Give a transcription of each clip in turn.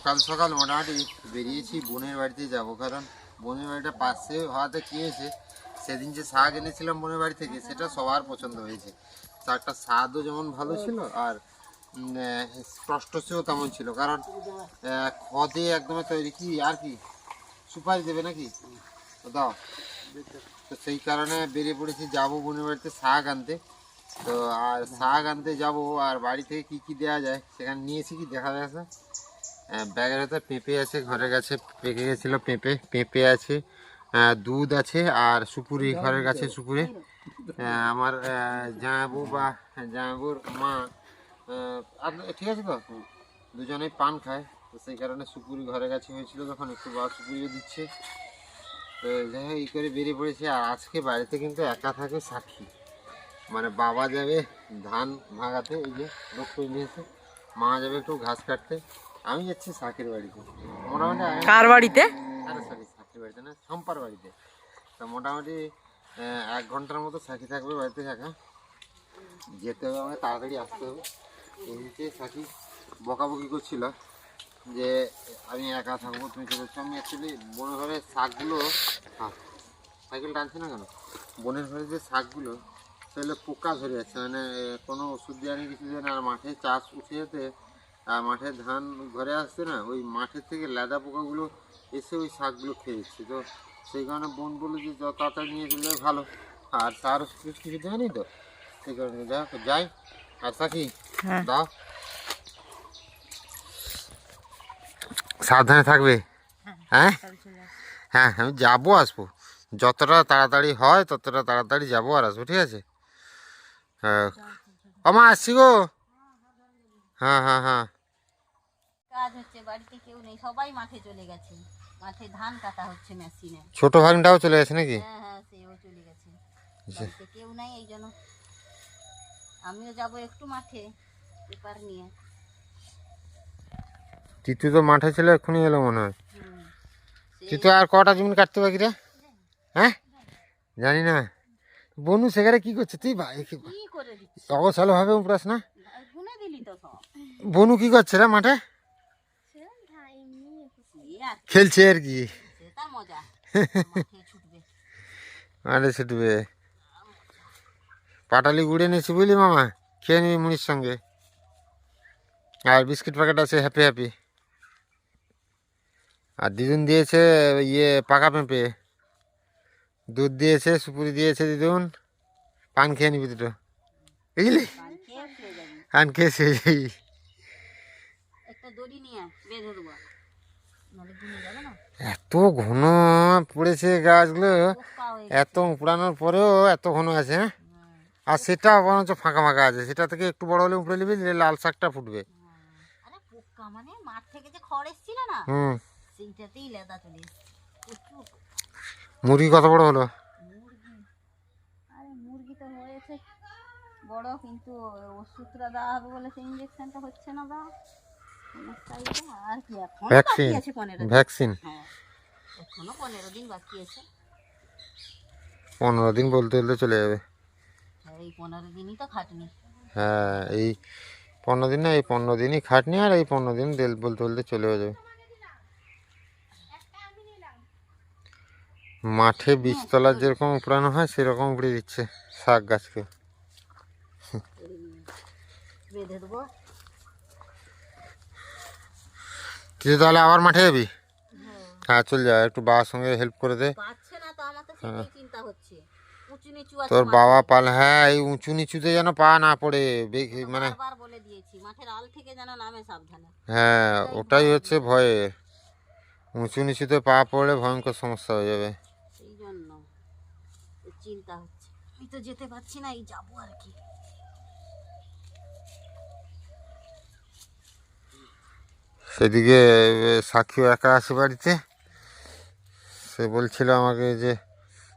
সকাল সকাল মোটামুটি বেরিয়েছি, বোনের বাড়িতে যাব। কারণ বোনের বাড়িটা পাশে হওয়াতে কি হয়েছে, সেদিন যে শাক এনেছিলাম বোনের বাড়ি থেকে, সেটা সবার পছন্দ হয়েছে। শাকটার স্বাদও যেমন ভালো ছিল আর স্পষ্টসেও তেমন ছিল। কারণ খদে একদম তৈরি কি আর কি, সুপারি দেবে নাকি? দাও। তো সেই কারণে বেরিয়ে পড়েছি, যাব বোনের বাড়িতে শাক আনতে। তো আর শাক আনতে যাব, আর বাড়ি থেকে কি কি দেওয়া যায়, সেখানে নিয়েছি কি দেখা যাচ্ছে ব্যাগের ভেতর পেঁপে আছে ঘরের কাছে পেকে গেছিল পেঁপে পেঁপে আছে দুধ আছে আর সুপুরি ঘরের কাছে সুপুরি। আমার আহ, জামাইবু বা জামাইবুর মা ঠিক আছে তো? দুজনেই পান খায় তো সেই কারণে সুপুরি ঘরের কাছে হয়েছিল তখন একটু বা সুপুরিও দিচ্ছে। তো যাই হোক এই করে বেরিয়ে পড়েছে। আর আজকে বাড়িতে কিন্তু একা থাকে সাক্ষী। মানে বাবা যাবে ধান ভাগাতে এই যে লোক করে নিয়েছে মা যাবে একটু ঘাস কাটতে। আমি যাচ্ছি শাকের বাড়িতে। মোটামুটি কার বাড়িতে? আরে সরি শাকের বাড়িতে না সম্পার বাড়িতে। তো মোটামুটি এক ঘণ্টার মতো সাকি থাকবে বাড়িতে থাকা। যেতে হবে আমাকে তাড়াতাড়ি আসতে হবে। এমনিতে সাকি বকাবকি করছিল যে আমি একা থাকব তুমি চলে। আমি অ্যাকচুয়ালি বোনের ঘরে শাকগুলো হ্যাঁ সাইকেল টানছে না কেন? বোনের ঘরে যে শাকগুলো সেগুলো পোকা ধরে যাচ্ছে। মানে কোনো ওষুধ দেওয়া নেই কিছু দেওয়া নেই। আর মাঠে চাষ উঠে যেতে মাঠে ধান ঘরে আসছে না ওই মাঠের থেকে লেদা পোকাগুলো এসে ওই শাকগুলো খেয়ে দিচ্ছে। তো সেই কারণে বোন বলল যে তাড়াতাড়ি নিয়ে চলে ভালো। আর তার কিছু নেই তো। সেই কারণে হোক, যাই। আর সাকি হ্যাঁ। দাও। সাবধানে থাকবে। হ্যাঁ হ্যাঁ? আমি যাব আসব। যতটা তাড়াতাড়ি হয় ততটা তাড়াতাড়ি যাব আর আসব ঠিক আছে? হ্যাঁ। আমা আসছি গো। হ্যাঁ হ্যাঁ হ্যাঁ। কাজ হচ্ছে বাড়িতে কেউ নেই সবাই মাঠে চলে গেছে। মাঠে ধান কাটা হচ্ছে মেশিনে ছোট ভাগিনটাও চলে গেছে নাকি? হ্যাঁ হ্যাঁ সেও চলে গেছে। বাড়িতে কেউ নাই এই জন্য আমিও যাব একটু মাঠে পেপার নিয়ে। তিতু তো মাঠে ছিল এক্ষুনি এলো মনে হয়। হুম। আর কটা জমিন কাটতে বাকি রে? হ্যাঁ? জানি না। বনু সেখানে কি করছে? তুই অগোছালো ভাবে উপরাস না? দিলি তো বনু কি করছে রে মাঠে? খেলছে আর কি সে তার মজা মাঠে ছুটবে আরে ছুটবে পাটালি গুড়ে নিয়েছি বুঝলি মামা খেয়ে নিবি মুড়ির সঙ্গে আর বিস্কিট প্যাকেট আছে হ্যাপি হ্যাপি আর দিদুন দিয়েছে ইয়ে পাকা পেঁপে দুধ দিয়েছে সুপুরি দিয়েছে দিদুন পান খেয়ে নিবি দুটো বুঝলি পান খেয়ে শুয়ে যাবি পান খেয়ে শুয়ে যাবি একটা দড়ি নিয়ে আয়, বেঁধে দেবো নাহলে গুনে যাবে না এত ঘন পড়েছে গাছগুলো এত উপড়ানোর পরেও এত ঘন আছে হ্যাঁ? আর সেটা বরঞ্চ ফাঁকা ফাঁকা আছে সেটা থেকে একটু বড় হলে উপরে নিবি লাল শাকটা ফুটবে। মানে মাঠ থেকে যে খড় এসেছিল না হুম। সেইটাতেই লেদা চলে মুরগি কত বড় হলো? আরে মুরগি তো হয়েছে বড় কিন্তু ওষুধটা দেওয়া হবে বলে সেই ইঞ্জেকশনটা হচ্ছে না দাও ভ্যাকসিন ভ্যাকসিন হ্যাঁ পনেরো দিন বলতে বলতে চলে যাবে। খাটনি। হ্যাঁ এই পনেরো দিন না এই পনেরো দিনই খাটনি আর এই পনেরো দিন দেল বলতে বলতে চলে যাবে। মাঠে বীজতলা যেরকম উপড়ানো হয় সেরকম উপড়ে দিচ্ছে শাক গাছকে। বেঁধে দেবো। তুই তাহলে আবার মাঠে যাবি হ্যাঁ চল যা একটু বাবার সঙ্গে হেল্প করে দে পাচ্ছে না তো আমার তো সেটাই চিন্তা হচ্ছে উঁচু নিচু আছে তোর মাঠে। বাবা পাল হ্যাঁ এই উঁচু নিচুতে যেন পা না পড়ে বে- মানে বারবার বলে দিয়েছি মাঠের আল থেকে যেন নামে সাবধানে হ্যাঁ ওটাই হচ্ছে ভয়ে উঁচু নিচুতে পা পড়লে ভয়ঙ্কর সমস্যা হয়ে যাবে সেই জন্য। এই চিন্তা হচ্ছে। আমি তো যেতে পারছি না এই যাব আর কি। সেদিকে সাক্ষীও একা আছে বাড়িতে। সে বলছিল আমাকে যে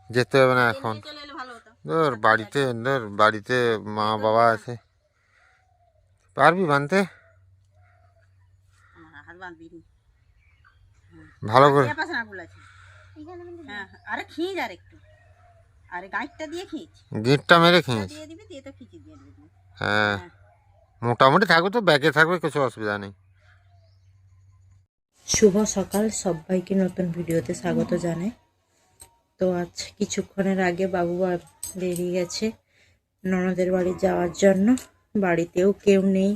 যেতে হবে না এখন। ধর বাড়িতে ধর বাড়িতে মা বাবা আছে। পারবি বানতে। ভালো করে। হ্যাঁ আরে খিঁচ আর একটু। আরে গাঁটটা দিয়ে খিঁচ। গিঁটটা মেরে খেয়েছি দিয়ে দিবি দিয়ে তো খিঁচি দিয়ে দিবি। হ্যাঁ। মোটামুটি থাকবে তো ব্যাগে থাকবে কিছু অসুবিধা নেই। শুভ সকাল সবাইকে নতুন ভিডিওতে স্বাগত জানাই। তো আজ কিছুক্ষণের আগে বাবু বেরিয়ে গেছে ননদের বাড়ি যাওয়ার জন্য। বাড়িতেও কেউ নেই,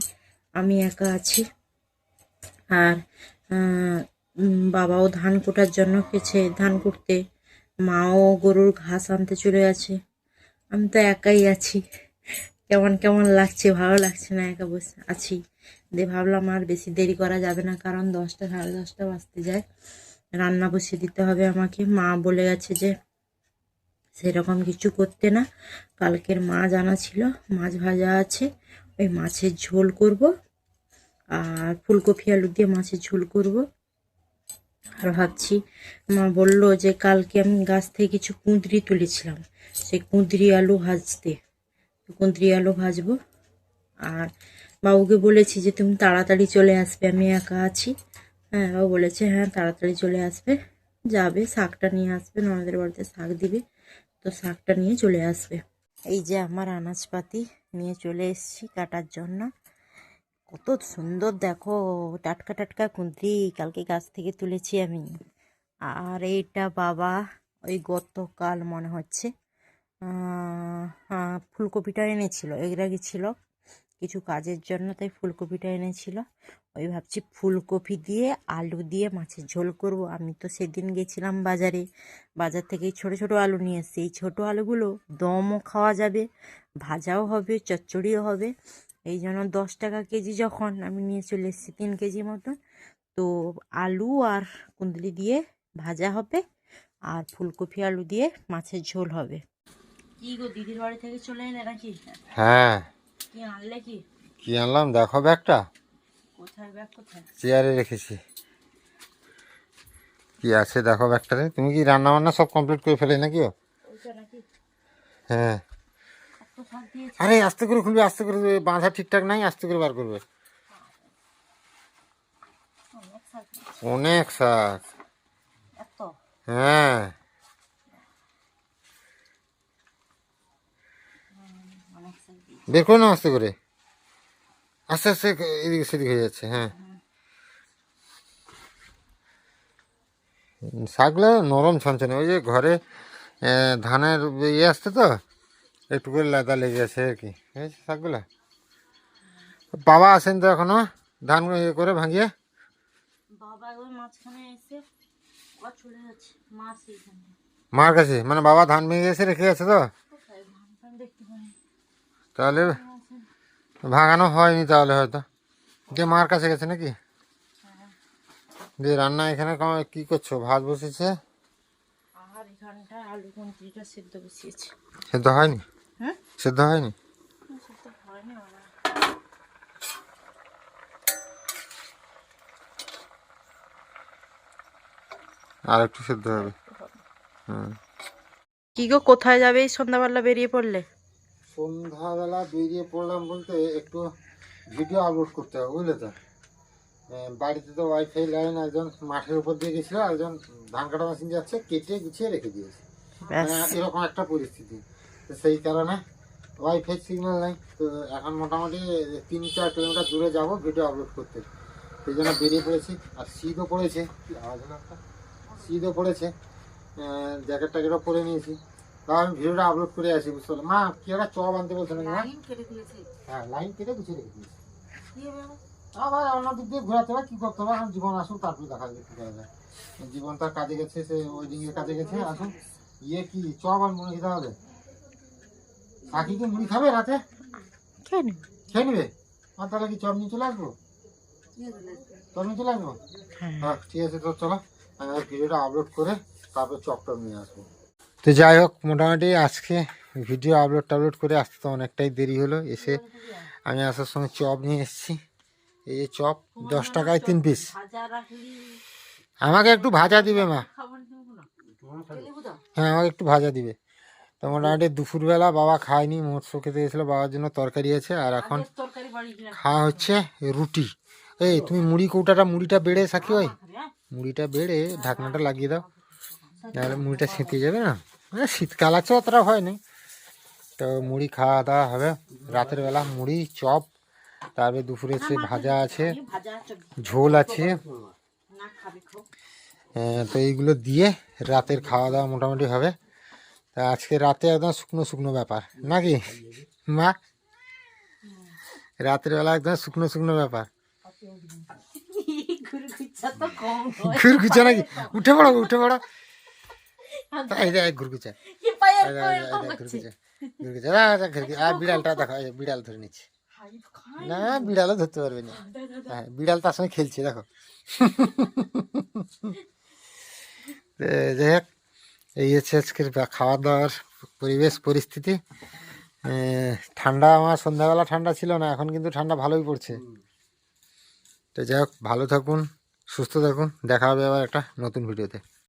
আমি একা আছি। আর বাবাও ধান কোটার জন্য গেছে। ধান কুটতে মাও গরুর ঘাস আনতে চলে গেছে। আমি তো একাই আছি। কেমন কেমন লাগছে? ভালো লাগছে না একা বসে আছি। দিয়ে ভাবলাম আর বেশি দেরি করা যাবে না, কারণ দশটা, সাড়ে দশটা বাজতে যায়। রান্না বসিয়ে দিতে হবে আমাকে। মা বলে গেছে যে, সেরকম কিছু করতে না। কালকের মাছ আনা ছিল, মাছ ভাজা আছে, ওই মাছের ঝোল করব। আর ফুলকপি, আলু দিয়ে মাছের ঝোল করব। আর ভাবছি, মা বলল যে, কালকে আমি গাছ থেকে কিছু কুঁদরি তুলেছিলাম। সেই কুঁদরি আলু ভাজতে। কুঁদরি আলু ভাজবো। আর বাবুকে বলেছি যে, তুমি তাড়াতাড়ি চলে আসবে, আমি একা আছি। হ্যাঁ বাবু বলেছে হ্যাঁ তাড়াতাড়ি চলে আসবে, যাবে, শাকটা নিয়ে আসবে, ননদের বাড়িতে শাক দিবে, তো শাকটা নিয়ে চলে আসবে। এই যে আমার আনাজপাতি নিয়ে চলে এসেছি কাটার জন্য। কত সুন্দর, দেখো, টাটকা টাটকা কুঁদরি, কালকে গাছ থেকে তুলেছি আমি। আর এইটা বাবা, ওই গতকাল মনে হচ্ছে ফুলকপিটা এনেছিল। এগরা ছিল কিছু কাজের জন্য, তাই ফুলকপিটা এনেছিল। ওই ভাবছি ফুলকপি দিয়ে আলু দিয়ে মাছের ঝোল করব। আমি তো সেদিন গেছিলাম বাজারে। বাজার থেকে ছোট ছোট আলু নিয়ে এসেছি। এই ছোটো আলুগুলো দমও খাওয়া যাবে, ভাজাও হবে, চচ্চড়িও হবে। এই জন্য দশ টাকা কেজি যখন আমি নিয়ে চলে এসেছি, তিন কেজি মতন। তো আলু আর কুন্দলি দিয়ে ভাজা হবে, আর ফুলকপি আলু দিয়ে মাছের ঝোল হবে। কি গো দিদির বাড়ি থেকে চলে এলে নাকি? হ্যাঁ। কি আনলে কি? কি আনলাম? দেখো ব্যাগটা। কোথায় ব্যাগ কোথায়? চেয়ারে রেখেছি। কি আছে দেখো ব্যাগটাতে তুমি কি রান্না বান্না সব কমপ্লিট করে ফেলে নাকি? হ্যাঁ। আরে আস্তে করে খুলবে আস্তে করে বাঁধা ঠিকঠাক নাই আস্তে করে বার করবে। অনেক শাক হ্যাঁ অনেক শাক দিয়েছে বের করে নাও আস্তে করে। আস্তে আস্তে এদিকে সেদিকে হয়ে যাচ্ছে হ্যাঁ। শাকগুলো নরম ছনছনে ওই যে ঘরে ধানের ইয়ে আসছে তো একটু করে লাদা লেগে আছে আর কি শাকগুলো। বাবা আসেন তো এখনও ধান ইয়ে করে ভাঙিয়ে। মার কাছে মানে বাবা ধান ভেঙে এসে রেখে গেছে তো? দেখতে তাহলে ভাঙানো হয়নি তাহলে হয়তো। দিয়ে মার কাছে গেছে নাকি? দিয়ে রান্না এখানে ক- করছ? ভাত বসেছে সেদ্ধ হয়নি? হ্যাঁ? সেদ্ধ হয়নি? আর একটু সেদ্ধ হবে। হুম। কি গো কোথায় যাবে এই সন্ধ্যাবেলা বেরিয়ে পড়লে? সন্ধ্যাবেলা বেরিয়ে পড়লাম বলতে একটু ভিডিও আপলোড করতে হবে বুঝলে তো? বাড়িতে তো ওয়াইফাই লাইন একজন মাঠের উপর দিয়ে গেছিল একজন ধান কাটা মেশিন যাচ্ছে কেটে গুছিয়ে রেখে দিয়েছে। মানে এরকম একটা পরিস্থিতি। তো সেই কারণে ওয়াইফাই সিগন্যাল নাই। তো এখন মোটামুটি তিন চার কিলোমিটার দূরে যাব ভিডিও আপলোড করতে। সেই জন্য বেরিয়ে পড়েছি। আর শীতও পড়েছে? শীতও পড়েছে। জ্যাকেট ট্যাকেটও পরে নিয়েছি। তাও আমি ভিডিওটা আপলোড করে আসি বুঝতে পারলাম মা কি একটা চপ আনতে বলছে নাকি মা? কেটে দিয়েছে। হ্যাঁ লাইন কেটে গুছিয়ে রেখে দিয়েছি। কি হবে আবার? অন্য দিক দিয়ে ঘোরাতে হবে কি করতে হবে? এখন জীবন আসুক তারপরে দেখা যাবে কি করা যায়। জীবন তার কাজে গেছে সে ওই দিকে কাজে গেছে আসুন ইয়ে কি চপ আনব নাকি তাহলে? কাকি কি মুড়ি খাবে রাতে? কেন খেয়ে নিবে? আর তাহলে কি চপ নিয়ে চলে আসব? চপ নিয়ে চলে আসব? হ্যাঁ। হ্যাঁ ঠিক আছে তো চলো। আমি আর ভিডিওটা আপলোড করে তারপর চপ টপ নিয়ে আসব। তো যাই হোক, মোটামুটি আজকে ভিডিও আপলোড টাপলোড করে আসতে তো অনেকটাই দেরি হলো। এসে আমি আসার সময় চপ নিয়ে এসেছি। এই যে চপ, দশ টাকায় তিন পিস আমাকে একটু ভাজা দিবে মা। হ্যাঁ আমাকে একটু ভাজা দিবে। তো মোটামুটি দুপুরবেলা বাবা খায়নি মৎস্য খেতে গেছিল, বাবার জন্য তরকারি আছে। আর এখন খাওয়া হচ্ছে রুটি। এই, তুমি মুড়ি কৌটাটা, মুড়িটা বেড়ে সাকি হ্যাঁ মুড়িটা বেড়ে, ঢাকনাটা লাগিয়ে দাও। তাহলে মুড়িটা সেঁতে যাবে না। মানে শীতকাল আছে অতটা হয়নি তো মুড়ি খাওয়া দাওয়া হবে। রাতের বেলা মুড়ি চপ তারপরে দুপুরে সে ভাজা আছে ঝোল আছে। তো এইগুলো দিয়ে রাতের খাওয়া দাওয়া মোটামুটি হবে। তা আজকে রাতে একদম শুকনো শুকনো ব্যাপার। নাকি? মা? রাতের বেলা একদম শুকনো শুকনো ব্যাপার। ঘুরকুচা নাকি? উঠে পড়ো উঠে পড়ো। ঘুরকুচা ঘুরকুচা বিড়ালটা দেখো বিড়াল ধরে নিচ্ছে। না বিড়ালও ধরতে পারবে না। হ্যাঁ বিড়াল তার সঙ্গে খেলছে দেখো। যাই হোক এই হচ্ছে আজকের খাওয়া দাওয়ার পরিবেশ পরিস্থিতি। ঠান্ডা আমার সন্ধ্যাবেলা ঠান্ডা ছিল না এখন কিন্তু ঠান্ডা ভালোই পড়ছে। তো যাই হোক ভালো থাকুন সুস্থ থাকুন। দেখা হবে আবার একটা নতুন ভিডিওতে।